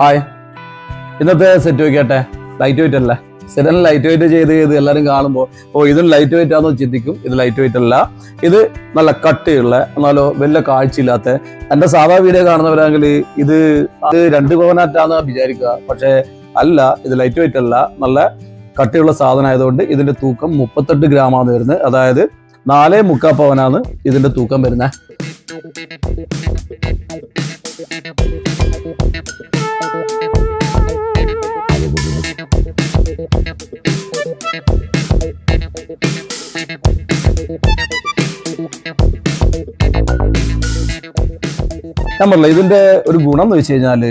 Hi. ഇന്നത്തെ set വെക്കട്ടെ? Light weight അല്ല? സ്ഥിരം ലൈറ്റ് വെയിറ്റ് ചെയ്ത് ചെയ്ത് എല്ലാവരും കാണുമ്പോൾ ഓ ഇതും ലൈറ്റ് വെയിറ്റ് ആണെന്ന് ചിന്തിക്കും. ഇത് ലൈറ്റ് വെയിറ്റ് അല്ല. ഇത് നല്ല കട്ടിയുള്ള എന്നാലോ വലിയ കാഴ്ചയില്ലാത്ത എന്റെ സാധാ വീഡിയോ കാണുന്നവരാണെങ്കിൽ ഇത് രണ്ട് കോവനാറ്റാന്ന് വിചാരിക്കുക. പക്ഷേ അല്ല ഇത് ലൈറ്റ് വെയിറ്റ് അല്ല. നല്ല കട്ടിയുള്ള സാധനം ആയതുകൊണ്ട് ഇതിന്റെ തൂക്കം മുപ്പത്തെട്ട് ഗ്രാമാണ് വരുന്നത്. അതായത് നാലേ മുക്കാൽ പവനാണ് ഇതിന്റെ തൂക്കം വരുന്നത്. പറഞ്ഞില്ല ഇതിന്റെ ഒരു ഗുണം എന്ന് വെച്ച് കഴിഞ്ഞാൽ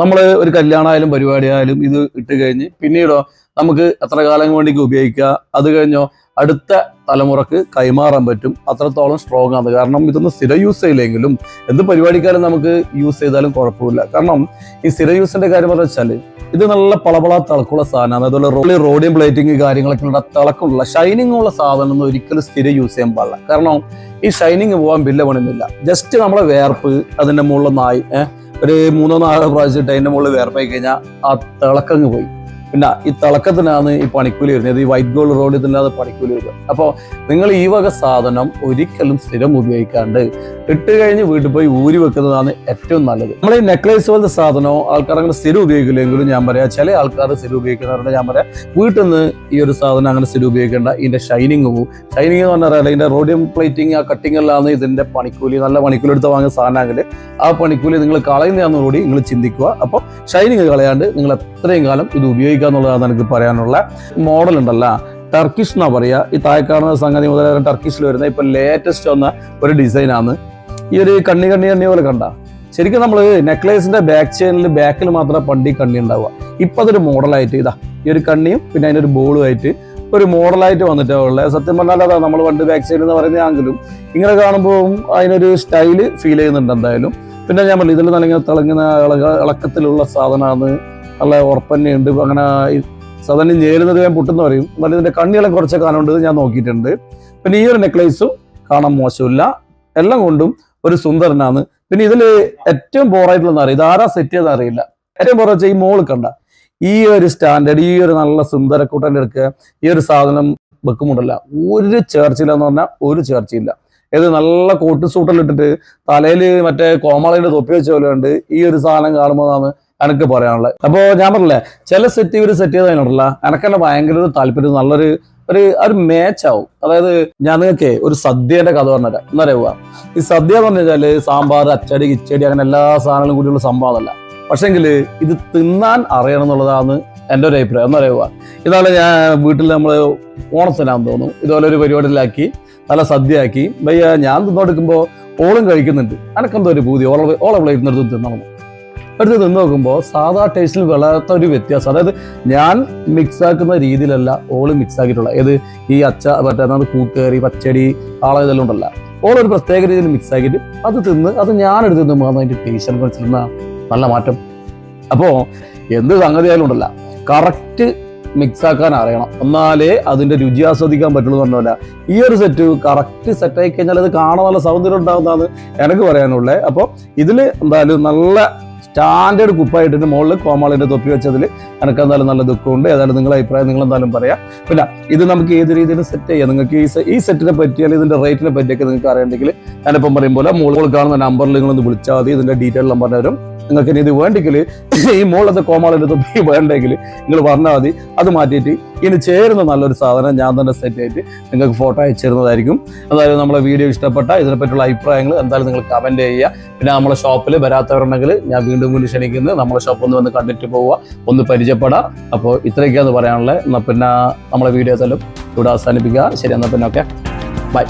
നമ്മൾ ഒരു കല്യാണമായാലും പരിപാടിയായാലും ഇത് ഇട്ട് കഴിഞ്ഞ് പിന്നീടോ നമുക്ക് എത്ര കാലം വേണ്ടിക്ക് ഉപയോഗിക്കുക അത് കഴിഞ്ഞോ അടുത്ത തലമുറയ്ക്ക് കൈമാറാൻ പറ്റും. അത്രത്തോളം സ്ട്രോങ് ആണ്. കാരണം ഇതൊന്നും സ്ഥിരം യൂസ് ചെയ്യില്ലെങ്കിലും എന്ത് പരിപാടിക്കാലും നമുക്ക് യൂസ് ചെയ്താലും കുഴപ്പമില്ല. കാരണം ഈ സ്ഥിര യൂസിന്റെ കാര്യം പറഞ്ഞു വെച്ചാൽ ഇത് നല്ല പളപള തിളക്കുള്ള സാധനമാണ്. അതുപോലെ റോളി റോഡിയം പ്ലേറ്റിംഗ് കാര്യങ്ങളൊക്കെ ഉള്ള തിളക്കമുള്ള ഷൈനിങ് ഉള്ള സാധനം ഒന്നും ഒരിക്കലും സ്ഥിരം യൂസ് ചെയ്യാൻ പാടില്ല. കാരണം ഈ ഷൈനിങ് പോകാൻ ബില്ല പണിയുന്നില്ല ജസ്റ്റ് നമ്മളെ വേർപ്പ് അതിന്റെ മുകളിൽ നായി ഏഹ് ഒരു മൂന്നോ നാലോ പ്രാവശ്യം ഇട്ട് അതിന്റെ മുകളിൽ വേർപ്പായി കഴിഞ്ഞാൽ ആ തിളക്കങ്ങ് പോയി. പിന്നെ ഈ തിളക്കത്തിനാണ് ഈ പണിക്കൂലി വരുന്നത്. ഈ വൈറ്റ് ഗോൾഡ് റോഡ് തന്നെയാണ് പണിക്കൂലി വരിക അപ്പോൾ നിങ്ങൾ ഈ വക സാധനം ഒരിക്കലും സ്ഥിരം ഉപയോഗിക്കാണ്ട് ഇട്ട് കഴിഞ്ഞ് വീട്ടിൽ പോയി ഊരി വെക്കുന്നതാണ് ഏറ്റവും നല്ലത്. നമ്മൾ ഈ നെക്ലേസ് പോലത്തെ സാധനമോ ആൾക്കാർ അങ്ങനെ സ്ഥിരം ഉപയോഗിക്കില്ലെങ്കിലും ഞാൻ പറയാം ചില ആൾക്കാർ സ്ഥിരം ഉപയോഗിക്കുന്നവരുടെ ഞാൻ പറയാം വീട്ടിൽ നിന്ന് ഈ ഒരു സാധനം അങ്ങനെ സ്ഥിരം ഉപയോഗിക്കേണ്ട ഇതിന്റെ ഷൈനിങ് പോവും ഷൈനിങ് എന്ന് പറഞ്ഞാൽ ഇതിന്റെ റോഡിയം പ്ലേറ്റിംഗ് ആ കട്ടിംഗ് എല്ലാം ഇതിന്റെ പണിക്കൂലി. നല്ല പണിക്കൂലി എടുത്ത് വാങ്ങിയ സാധനമെങ്കിൽ ആ പണിക്കൂലി നിങ്ങൾ കളയുന്നതാണെന്നുകൂടി നിങ്ങൾ ചിന്തിക്കുക. അപ്പോൾ ഷൈനിങ് കളയാണ്ട് നിങ്ങൾ എത്രയും കാലം ഇത് ഉപയോഗിക്കുക. എന്നുള്ളതാണ് എനിക്ക് പറയാനുള്ള മോഡൽ ഉണ്ടല്ലോ. ടർക്കിഷ് എന്നാ പറയുക ഈ താഴെ കാണുന്ന സംഗതി മുതൽ ടർക്കിഷിൽ വരുന്ന ഇപ്പൊ ലേറ്റസ്റ്റ് വന്ന ഒരു ഡിസൈനാണ് ഈ ഒരു കണ്ണി കണ്ണി കണ്ണി പോലെ കണ്ട. ശരിക്കും നമ്മൾ നെക്ലേസിന്റെ ബാക്ക് ചെയിനിൽ ബാക്കിൽ മാത്രമേ പണ്ടി കണ്ണി ഉണ്ടാവുക. ഇപ്പൊ അതൊരു മോഡലായിട്ട് ഇതാ. ഈ ഒരു കണ്ണിയും പിന്നെ അതിനൊരു ബോളും ആയിട്ട് ഒരു മോഡലായിട്ട് വന്നിട്ടേ ഉള്ളത് സത്യം പറഞ്ഞാൽ അതാ നമ്മൾ പണ്ട് ബാക്ക് സൈഡ് എന്ന് പറയുന്നതാണെങ്കിലും ഇങ്ങനെ കാണുമ്പോൾ അതിനൊരു സ്റ്റൈൽ ഫീൽ ചെയ്യുന്നുണ്ട് എന്തായാലും. പിന്നെ ഞാൻ പറഞ്ഞു ഇതിൽ നല്ല തിളങ്ങുന്ന ഇളക- ഇളക്കത്തിലുള്ള സാധനമാണ്. നല്ല ഉറപ്പന്നെയുണ്ട്. അങ്ങനെ സാധാരണ ഞേരുന്നത് ഞാൻ പൊട്ടെന്ന് പറയും. എന്നാലും ഇതിന്റെ കണ്ണികളും കുറച്ച് കാണുണ്ട് ഞാൻ നോക്കിയിട്ടുണ്ട്. പിന്നെ ഈ ഒരു നെക്ലേസും കാണാൻ മോശമില്ല. എല്ലാം കൊണ്ടും ഒരു സുന്ദരനാണ്. പിന്നെ ഇതിൽ ഏറ്റവും ബോറായിട്ടുള്ള അറിയാം? ഇത് ആരാ സെറ്റ് ചെയ്തെന്ന് അറിയില്ല. ഏറ്റവും ബോറ വെച്ചാൽ ഈ മോൾ കണ്ട. ഈ ഒരു സ്റ്റാൻഡേർഡ് ഈ ഒരു നല്ല സുന്ദരക്കൂട്ടന്റെ എടുക്കുക ഈ ഒരു സാധനം വെക്കുമുണ്ടല്ല ഒരു ചേർച്ചയില്ലെന്ന് പറഞ്ഞാൽ ഒരു ചേർച്ചയില്ല ഇത് നല്ല കോട്ട് സൂട്ടെല്ലാം ഇട്ടിട്ട് തലയിൽ മറ്റേ കോമളയുടെ തൊപ്പി വെച്ച പോലെ ഉണ്ട് ഈ ഒരു സാധനം കാണുമ്പോഴാണ് എനിക്ക് പറയാനുള്ളത്. അപ്പോൾ ഞാൻ പറഞ്ഞില്ലേ ചില സെറ്റ് ഇവർ സെറ്റ് ചെയ്തതിനുണ്ടല്ല എനക്കെന്നെ ഭയങ്കര ഒരു താല്പര്യം നല്ലൊരു ഒരു ഒരു മാച്ചാവും അതായത് ഞാൻ നിങ്ങൾക്ക് ഒരു സദ്യന്റെ കഥ പറഞ്ഞുതരാം. എന്നറിയുക ഈ സദ്യ എന്ന് പറഞ്ഞു കഴിഞ്ഞാൽ സാമ്പാർ അച്ചടി കിച്ചടി അങ്ങനെ എല്ലാ സാധനങ്ങളും കൂടിയുള്ള സംഭവമല്ല പക്ഷേങ്കിൽ ഇത് തിന്നാൻ അറിയണം എന്നുള്ളതാണ് എന്റെ ഒരു അഭിപ്രായം. എന്നറിയുക ഇതാണ് ഞാൻ വീട്ടിൽ നമ്മൾ ഓണത്തിനാന്ന് തോന്നുന്നു. ഇതുപോലെ ഒരു പരിപാടിയിലാക്കി നല്ല സദ്യയാക്കി. ഭയ്യ ഞാൻ തിന്നോടുക്കുമ്പോൾ ഓളും കഴിക്കുന്നുണ്ട്. അനക്കെന്തോ ഒരു പൂതി. ഓള ഓള പ്ലേറ്റിനടുത്ത് തിന്നണം. എടുത്ത് തിന്ന് നോക്കുമ്പോൾ സാധാ ടേസ്റ്റിൽ വല്ലാത്ത ഒരു വ്യത്യാസം. അതായത് ഞാൻ മിക്സാക്കുന്ന രീതിയിലല്ല ഓൾ മിക്സ് ആക്കിയിട്ടുള്ള ഏത് ഈ അച്ച മറ്റേ കൂട്ടുകറി പച്ചടി ആള ഇതെല്ലാം ഉണ്ടല്ല. ഓളൊരു പ്രത്യേക രീതിയിൽ മിക്സ് ആക്കിയിട്ട് അത് തിന്ന് അത് ഞാനെടുത്ത് തിന്നുമ്പോൾ അതിന്റെ ടേസ്റ്റ് അനുസരിച്ചിരുന്ന നല്ല മാറ്റം. അപ്പോൾ എന്ത് സംഗതിയായാലും ഉണ്ടല്ല. കറക്റ്റ് മിക്സ് ആക്കാൻ അറിയണം. എന്നാലേ അതിന്റെ രുചി ആസ്വദിക്കാൻ പറ്റുള്ളൂ എന്ന് പറഞ്ഞ ഈ ഒരു സെറ്റ് കറക്റ്റ് സെറ്റ് ആയി കഴിഞ്ഞാൽ അത് കാണാൻ നല്ല സൗന്ദര്യം ഉണ്ടാകുന്നതാണ് എനിക്ക് പറയാനുള്ളത് അപ്പോൾ ഇതിൽ എന്തായാലും നല്ല സ്റ്റാൻഡേർഡ് കുപ്പായിട്ടിന് മുകളിൽ കോമാളിന്റെ തൊപ്പി വെച്ചതിൽ എനിക്ക് എന്തായാലും നല്ല ദുഃഖമുണ്ട്. ഏതായാലും നിങ്ങളുടെ അഭിപ്രായം നിങ്ങൾ എന്തായാലും പറയാം. പിന്നെ ഇത് നമുക്ക് ഏത് രീതിയിലും സെറ്റ് ചെയ്യാം? നിങ്ങൾക്ക് ഈ ഈ സെറ്റിനെ പറ്റി അല്ലെങ്കിൽ ഇതിന്റെ റേറ്റിനെ പറ്റിയൊക്കെ നിങ്ങൾക്ക് അറിയണമെങ്കിൽ ഞാനിപ്പം പറയും പോലെ മുകളിൽ കാണുന്ന നമ്പറിൽ നിങ്ങളൊന്ന് വിളിച്ചാൽ മതി. ഇതിന്റെ ഡീറ്റെയിൽ നമ്പറിന് തരും നിങ്ങൾക്ക് ഇനി ഇത് വേണ്ടെങ്കിൽ ഈ മുകളിലത്തെ കോമാളിന്റെ തൊപ്പി വേണ്ടെങ്കിൽ നിങ്ങൾ പറഞ്ഞാൽ മതി. അത് മാറ്റിയിട്ട് ഇനി ചേരുന്ന നല്ലൊരു സാധനം ഞാൻ തന്നെ സെറ്റ് ആയിട്ട് നിങ്ങൾക്ക് ഫോട്ടോ അയച്ചു തരുന്നതായിരിക്കും. എന്തായാലും നമ്മളെ വീഡിയോ ഇഷ്ടപ്പെട്ട ഇതിനെപ്പറ്റിയുള്ള അഭിപ്രായങ്ങൾ എന്തായാലും നിങ്ങൾ കമന്റ് ചെയ്യുക. പിന്നെ നമ്മളെ ഷോപ്പിൽ വരാത്തവരുണ്ടെങ്കിൽ ഞാൻ വീണ്ടും വീണ്ടും ക്ഷണിക്കുന്നത് നമ്മളെ ഷോപ്പ് ഒന്ന് വന്ന് കണ്ടിട്ട് പോവുക. ഒന്ന് പരിചയപ്പെടാം. അപ്പോൾ ഇത്രയൊക്കെയാണ് പറയാനുള്ളത്. എന്നാൽ പിന്നെ നമ്മളെ വീഡിയോ എല്ലാം ഇവിടെ അവസാനിപ്പിക്കുക. ശരി എന്നാൽ പിന്നെ ഓക്കെ ബൈ